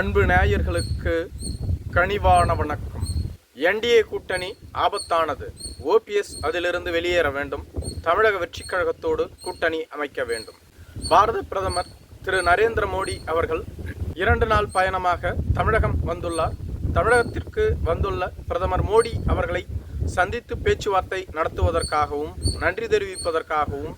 அன்பு நேயர்களுக்கு கனிவான வணக்கம். என்டிஏ கூட்டணி ஆபத்தானது. ஓபிஎஸ் அதிலிருந்து வெளியேற வேண்டும். தமிழக வெற்றிக் கழகத்தோடு கூட்டணி அமைக்க வேண்டும். பாரத பிரதமர் திரு நரேந்திர மோடி அவர்கள் இரண்டு நாள் பயணமாக தமிழகம் வந்துள்ளார். தமிழகத்திற்கு வந்துள்ள பிரதமர் மோடி அவர்களை சந்தித்து பேச்சுவார்த்தை நடத்துவதற்காகவும் நன்றி தெரிவிப்பதற்காகவும்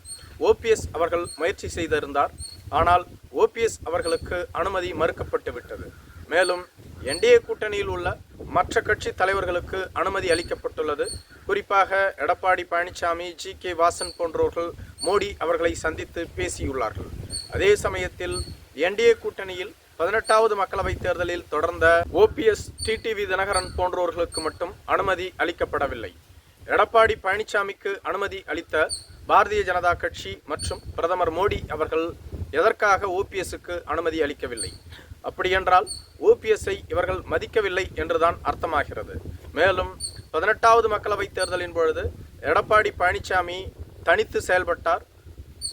ஓபிஎஸ் அவர்கள் முயற்சி செய்திருந்தார். ஆனால் ஓபிஎஸ் அவர்களுக்கு அனுமதி மறுக்கப்பட்டு விட்டது. மேலும் என்டிஏ கூட்டணியில் உள்ள மற்ற கட்சி தலைவர்களுக்கு அனுமதி அளிக்கப்பட்டுள்ளது. குறிப்பாக எடப்பாடி பழனிசாமி ஜி. கே. வாசன் போன்றோர்கள் மோடி அவர்களை சந்தித்து பேசியுள்ளார்கள். அதே சமயத்தில் என்டிஏ கூட்டணியில் பதினெட்டாவது மக்களவைத் தேர்தலில் தொடர்ந்த ஓபிஎஸ் டிடிவி தினகரன் போன்றோர்களுக்கு மட்டும் அனுமதி அளிக்கப்படவில்லை. எடப்பாடி பழனிசாமிக்கு அனுமதி அளித்த பாரதிய ஜனதா கட்சி மற்றும் பிரதமர் மோடி அவர்கள் எதற்காக ஓபிஎஸ்க்கு அனுமதி அளிக்கவில்லை? அப்படியென்றால் ஓபிஎஸ்ஐ இவர்கள் மதிக்கவில்லை என்றுதான் அர்த்தமாகிறது. மேலும் பதினெட்டாவது மக்களவைத் தேர்தலின் பொழுது எடப்பாடி பழனிசாமி தனித்து செயல்பட்டார்.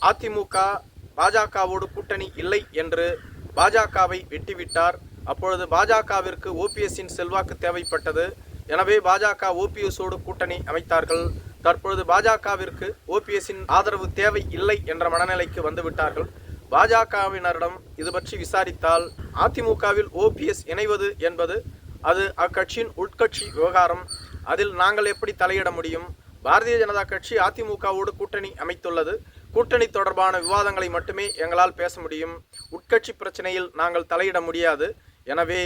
அதிமுக பாஜகவோடு கூட்டணி இல்லை என்று பாஜகவை வெட்டிவிட்டார். அப்பொழுது பாஜகவிற்கு ஓபிஎஸ்ஸின் செல்வாக்கு தேவைப்பட்டது. எனவே பாஜக ஓபிஎஸோடு கூட்டணி அமைத்தார்கள். தற்பொழுது பாஜகவிற்கு ஓபிஎஸ்ஸின் ஆதரவு தேவை இல்லை என்ற மனநிலைக்கு வந்துவிட்டார்கள். பாஜகவினரிடம் இது பற்றி விசாரித்தால் அதிமுகவில் ஓபிஎஸ் இணைவது என்பது அது அக்கட்சியின் உட்கட்சி விவகாரம். அதில் நாங்கள் எப்படி தலையிட முடியும்? பாரதிய ஜனதா கட்சி அதிமுகவோடு கூட்டணி அமைத்துள்ளது. கூட்டணி தொடர்பான விவாதங்களை மட்டுமே எங்களால் பேச முடியும். உட்கட்சி பிரச்சனையில் நாங்கள் தலையிட முடியாது. எனவே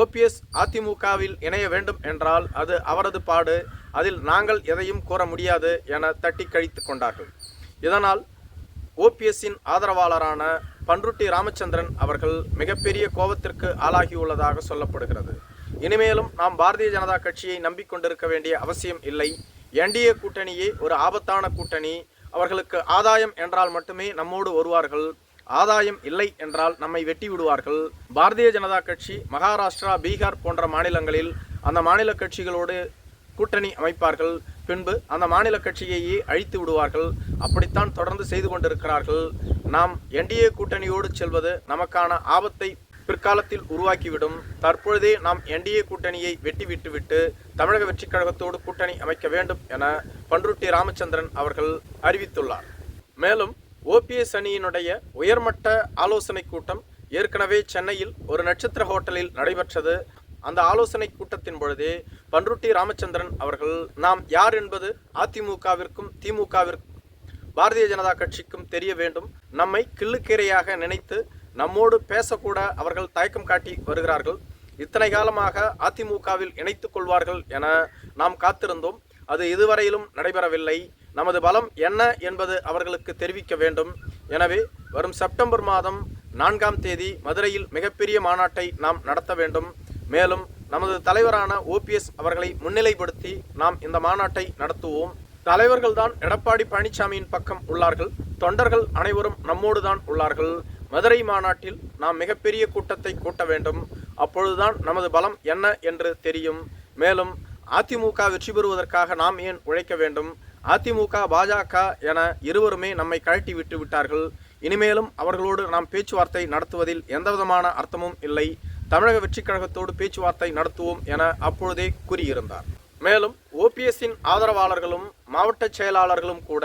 ஓபிஎஸ் அதிமுகவில் இணைய வேண்டும் என்றால் அது அவரது பாடு. அதில் நாங்கள் எதையும் கூற முடியாது என தட்டி கழித்து கொண்டார்கள். இதனால் ஓபிஎஸ்ஸின் ஆதரவாளரான பன்ருட்டி ராமச்சந்திரன் அவர்கள் மிகப்பெரிய கோபத்திற்கு ஆளாகியுள்ளதாக சொல்லப்படுகிறது. இனிமேலும் நாம் பாரதிய ஜனதா கட்சியை நம்பிக்கொண்டிருக்க வேண்டிய அவசியம் இல்லை. என்டிஏ கூட்டணியே ஒரு ஆபத்தான கூட்டணி. அவர்களுக்கு ஆதாயம் என்றால் மட்டுமே நம்மோடு வருவார்கள். ஆதாயம் இல்லை என்றால் நம்மை வெட்டி விடுவார்கள். பாரதிய ஜனதா கட்சி மகாராஷ்டிரா பீகார் போன்ற மாநிலங்களில் அந்த மாநில கட்சிகளோடு கூட்டணி அமைப்பார்கள். பின்பு அந்த மாநில கட்சியையே அழித்து விடுவார்கள். அப்படித்தான் தொடர்ந்து செய்து கொண்டிருக்கிறார்கள். நாம் என்டிஏ கூட்டணியோடு செல்வது நமக்கான ஆபத்தை பிற்காலத்தில் உருவாக்கிவிடும். தற்பொழுதே நாம் என்டிஏ கூட்டணியை வெட்டி விட்டுவிட்டு தமிழக வெற்றிக் கழகத்தோடு கூட்டணி அமைக்க வேண்டும் என பன்ருட்டி ராமச்சந்திரன் அவர்கள் அறிவித்துள்ளார். மேலும் ஓபிஎஸ் அணியினுடைய உயர்மட்ட ஆலோசனை கூட்டம் ஏற்கனவே சென்னையில் ஒரு நட்சத்திர ஹோட்டலில் நடைபெற்றது. அந்த ஆலோசனை கூட்டத்தின் பொழுதே பன்ருட்டி ராமச்சந்திரன் அவர்கள் நாம் யார் என்பது அதிமுகவிற்கும் திமுகவிற்கும் பாரதிய ஜனதா கட்சிக்கும் தெரிய வேண்டும். நம்மை கிள்ளுக்கீரையாக நினைத்து நம்மோடு பேசக்கூட அவர்கள் தயக்கம் காட்டி வருகிறார்கள். இத்தனை காலமாக அதிமுகவில் இணைத்துக் கொள்வார்கள் என நாம் காத்திருந்தோம். அது இதுவரையிலும் நடைபெறவில்லை. நமது பலம் என்ன என்பது அவர்களுக்கு தெரிவிக்க வேண்டும். எனவே வரும் செப்டம்பர் மாதம் நான்காம் தேதி மதுரையில் மிகப்பெரிய மாநாட்டை நாம் நடத்த வேண்டும். மேலும் நமது தலைவரான ஓபிஎஸ் அவர்களை முன்னிலைப்படுத்தி நாம் இந்த மாநாட்டை நடத்துவோம். தலைவர்கள்தான் எடப்பாடி பழனிசாமியின் பக்கம் உள்ளார்கள். தொண்டர்கள் அனைவரும் நம்மோடு தான் உள்ளார்கள். மதுரை மாநாட்டில் நாம் மிகப்பெரிய கூட்டத்தை கூட்ட வேண்டும். அப்பொழுதுதான் நமது பலம் என்ன என்று தெரியும். மேலும் அதிமுக வெற்றி பெறுவதற்காக நாம் ஏன் உழைக்க வேண்டும்? அதிமுக பாஜக என இருவருமே நம்மை கழட்டி விட்டு விட்டார்கள். இனிமேலும் அவர்களோடு நாம் பேச்சுவார்த்தை நடத்துவதில் எந்தவிதமான அர்த்தமும் இல்லை. தமிழக வெற்றிக் கழகத்தோடு பேச்சுவார்த்தை நடத்துவோம் என அப்பொழுதே கூறியிருந்தார். மேலும் ஓபிஎஸ்ஸின் ஆதரவாளர்களும் மாவட்ட செயலாளர்களும் கூட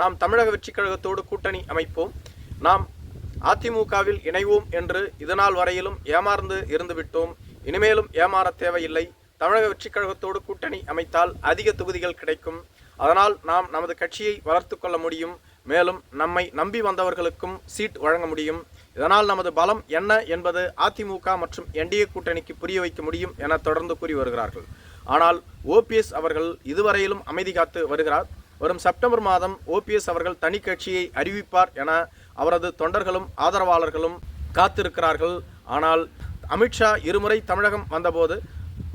நாம் தமிழக வெற்றிக் கழகத்தோடு கூட்டணி அமைப்போம். நாம் அதிமுகவில் இணைவோம் என்று இதனால் வரையிலும் ஏமாந்து இருந்துவிட்டோம் இனிமேலும் ஏமாற தேவையில்லை. தமிழக வெற்றிக் கழகத்தோடு கூட்டணி அமைத்தால் அதிக தொகுதிகள் கிடைக்கும். அதனால் நாம் நமது கட்சியை வளர்த்து கொள்ள முடியும். மேலும் நம்மை நம்பி வந்தவர்களுக்கும் சீட் வழங்க முடியும். இதனால் நமது பலம் என்ன என்பது அதிமுக மற்றும் என்டிஏ கூட்டணிக்கு புரிய வைக்க முடியும் என தொடர்ந்து கூறி வருகிறார்கள். ஆனால் ஓபிஎஸ் அவர்கள் இதுவரையிலும் அமைதி காத்து வருகிறார். வரும் செப்டம்பர் மாதம் ஓபிஎஸ் அவர்கள் தனி கட்சியை அறிவிப்பார் என அவரது தொண்டர்களும் ஆதரவாளர்களும் காத்திருக்கிறார்கள். ஆனால் அமித்ஷா இருமுறை தமிழகம் வந்தபோது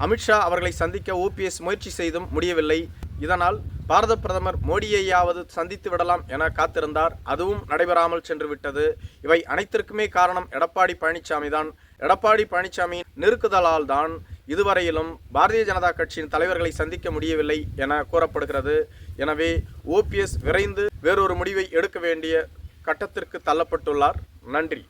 அமித்ஷா அவர்களை சந்திக்க ஓபிஎஸ் முயற்சி செய்தும் முடியவில்லை. இதனால் பாரத பிரதமர் மோடியையாவது சந்தித்து விடலாம் என காத்திருந்தார். அதுவும் நடைபெறாமல் சென்று விட்டது இவை அனைத்திற்குமே காரணம் எடப்பாடி பழனிசாமி தான். எடப்பாடி பழனிசாமியின் நெருக்குதலால் தான் இதுவரையிலும் பாரதிய ஜனதா கட்சியின் தலைவர்களை சந்திக்க முடியவில்லை என கூறப்படுகிறது. எனவே ஓபிஎஸ் விரைந்து வேறொரு முடிவை எடுக்க வேண்டிய கட்டத்திற்கு தள்ளப்பட்டுள்ளார். நன்றி.